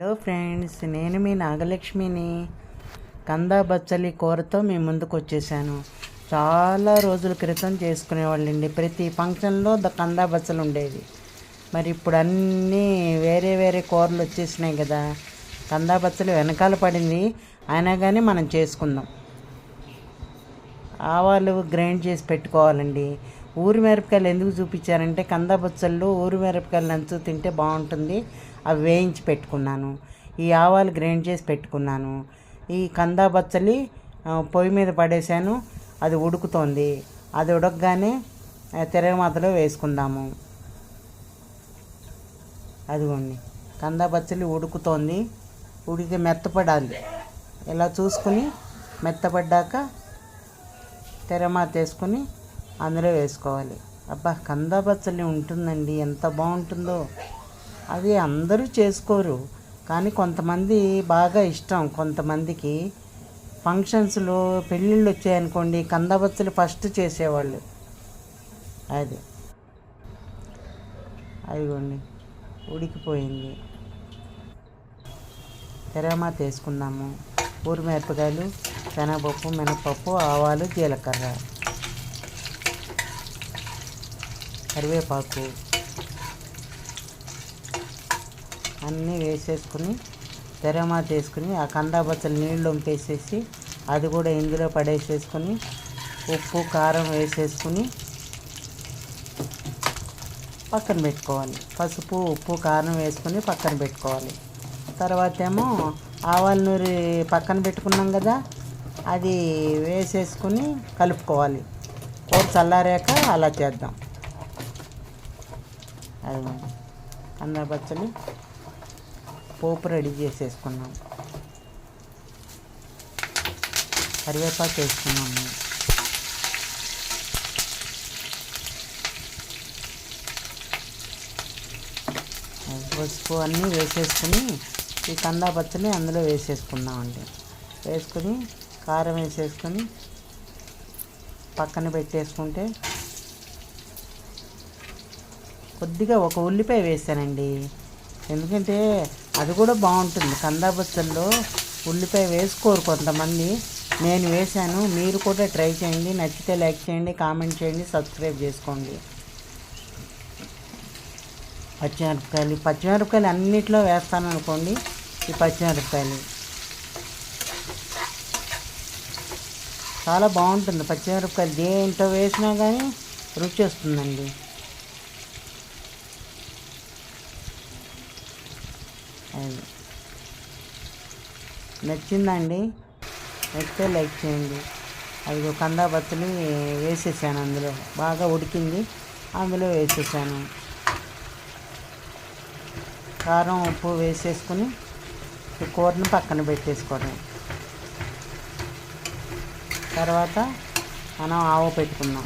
Hello friends నేను మీ నాగలక్ష్మిని కందా బచ్చలి కూరతో మీ ముందుకు వచ్చేసాను. చాలా రోజుల క్రితం చేసుకునేవాళ్ళండి. ప్రతి ఫంక్షన్లో ద కందా బచ్చలు ఉండేది. మరి ఇప్పుడు అన్నీ వేరే వేరే కూరలు వచ్చేసినాయి కదా. కందా బచ్చలు వెనకాల పడింది. అయినా కానీ మనం చేసుకుందాం. ఆవాలు గ్రైండ్ చేసి పెట్టుకోవాలండి. ఊరి మిరపకాయలు ఎందుకు చూపించారంటే కందబొచ్చల్లో ఊరి మిరపకాయలు నంచు తింటే బాగుంటుంది. అవి వేయించి పెట్టుకున్నాను. ఈ ఆవాలు గ్రైండ్ చేసి పెట్టుకున్నాను. ఈ కందా బచ్చలి పొయ్యి మీద పడేశాను అది ఉడుకుతోంది. అది ఉడకగానే తిరగమాతలో వేసుకుందాము. అదిగోండి. కందా బచ్చలి ఉడుకుతోంది. ఉడికి మెత్తపడాలి. ఇలా చూసుకుని మెత్తపడ్డాక తెరమాత వేసుకుని అందులో వేసుకోవాలి. అబ్బా కందా బచ్చలి ఉంటుందండి. ఎంత బాగుంటుందో. అది అందరూ చేసుకోరు. కానీ కొంతమంది బాగా ఇష్టం. కొంతమందికి ఫంక్షన్స్లో పెళ్ళిళ్ళు వచ్చాయనుకోండి కందబచ్చలు ఫస్ట్ చేసేవాళ్ళు. అది. అదిగోండి. ఉడికిపోయింది. తెరమాత వేసుకుందాము. ఊరు మిరపకాయలు శనగపప్పు మినపప్పు ఆవాలు జీలకర్ర. కరివేపాకు అన్నీ వేసేసుకుని తెరమాత వేసుకుని ఆ కందా బచ్చలు నీళ్ళు వంపేసేసి అది కూడా ఇందులో పడేసేసుకొని ఉప్పు కారం వేసేసుకుని పక్కన పెట్టుకోవాలి. పసుపు ఉప్పు కారం వేసుకుని పక్కన పెట్టుకోవాలి. తర్వాత ఏమో ఆవాల నూరి పక్కన పెట్టుకున్నాం కదా అది వేసేసుకుని కలుపుకోవాలి. కూర చల్లారాక అలా చేద్దాం. అది కంద బచ్చలి పోపు రెడీ చేసేసుకున్నాం. కరివేపాకు వేసుకున్నాము పసుపు అన్నీ వేసేసుకుని ఈ కందా పచ్చని అందులో వేసేసుకుందామండి. వేసుకుని కారం వేసేసుకొని పక్కన పెట్టేసుకుంటే కొద్దిగా ఒక ఉల్లిపాయ వేసానండి. ఎందుకంటే అది కూడా బాగుంటుంది. కందాబచ్చల్లో ఉల్లిపాయ వేసుకోరు కొంతమంది. నేను వేశాను. మీరు కూడా ట్రై చేయండి. నచ్చితే లైక్ చేయండి కామెంట్ చేయండి సబ్స్క్రైబ్ చేసుకోండి. పచ్చిమిరపకాయలు. పచ్చిమిరపకాయలు అన్నిట్లో వేస్తాను అనుకోండి. ఈ పచ్చిమిరపకాయలు. చాలా బాగుంటుంది. పచ్చిమిరపకాయలు దేంట్లో వేసినా కానీ రుచి వస్తుందండి. నచ్చిందండి. నచ్చితే లైక్ చేయండి. ఐదు కందా బత్తలు వేసేసాను అందులో. బాగా ఉడికింది. అందులో వేసేసాను. కారం ఉప్పు వేసేసుకుని కూరని పక్కన పెట్టేసుకోవడం తర్వాత మనం ఆవు పెట్టుకున్నాం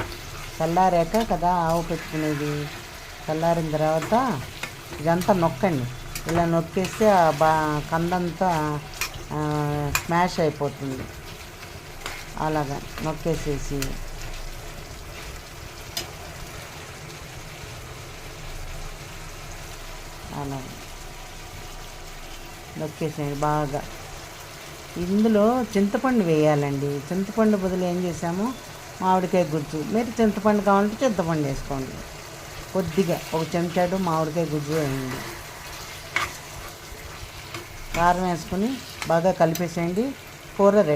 చల్లారాక కదా ఆవు పెట్టుకునేది? చల్లారిన తర్వాత ఇదంతా నొక్కండి. ఇలా నొక్కేస్తే బా కందంతా స్మాష్ అయిపోతుంది. అలాగా నొక్కేసేసి. అలాగా నొక్కేసేయండి బాగా. ఇందులో చింతపండు వేయాలండి. చింతపండు బదులు ఏం చేసాము? మామిడికాయ గుజ్జు. మీరు చింతపండు కావాలంటే చింతపండు వేసుకోండి. కొద్దిగా ఒక చెంచాడు మామిడికాయ గుజ్జు వేయండి. కారం వేసుకుని బాగా కలిపేసేయండి. కూర రెడీ.